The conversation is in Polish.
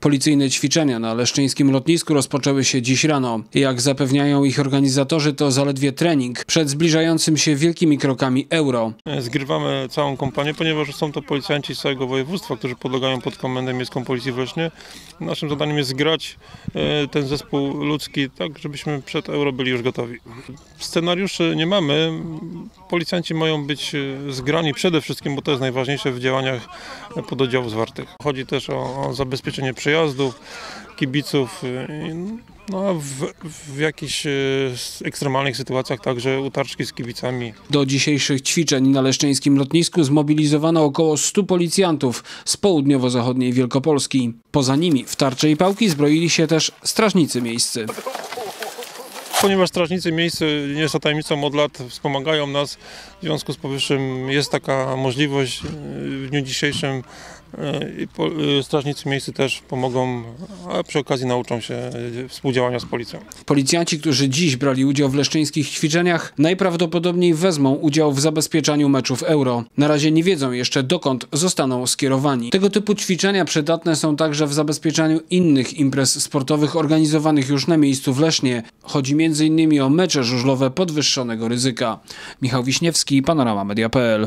Policyjne ćwiczenia na leszczyńskim lotnisku rozpoczęły się dziś rano. Jak zapewniają ich organizatorzy, to zaledwie trening przed zbliżającym się wielkimi krokami euro. Zgrywamy całą kompanię, ponieważ są to policjanci z całego województwa, którzy podlegają pod komendę miejską Policji w Lesznie. Naszym zadaniem jest zgrać e, ten zespół ludzki tak, żebyśmy przed euro byli już gotowi. Scenariuszy nie mamy. Policjanci mają być e, zgrani przede wszystkim, bo to jest najważniejsze w działaniach pododdziałów zwartych. Chodzi też o, o zabezpieczenie przejazdów, kibiców, e, no w, w jakichś e, ekstremalnych sytuacjach także utarczki z kibicami. Do dzisiejszych ćwiczeń na leszczyńskim lotnisku zmobilizowano około 100 policjantów z południowo-zachodniej Wielkopolski. Poza nimi w tarcze i pałki zbroili się też strażnicy miejscy. Ponieważ strażnicy miejscy, nie jest to tajemnicą, od lat wspomagają nas, w związku z powyższym jest taka możliwość e, w dniu dzisiejszym i po- e, strażnicy miejscy też pomogą, a przy okazji nauczą się e, współdziałania z policją. Policjanci, którzy dziś brali udział w leszczyńskich ćwiczeniach, najprawdopodobniej wezmą udział w zabezpieczaniu meczów euro. Na razie nie wiedzą jeszcze dokąd zostaną skierowani. Tego typu ćwiczenia przydatne są także w zabezpieczaniu innych imprez sportowych organizowanych już na miejscu w Lesznie. Chodzi m.in. o mecze żużlowe podwyższonego ryzyka. Michał Wiśniewski, Panorama Media.pl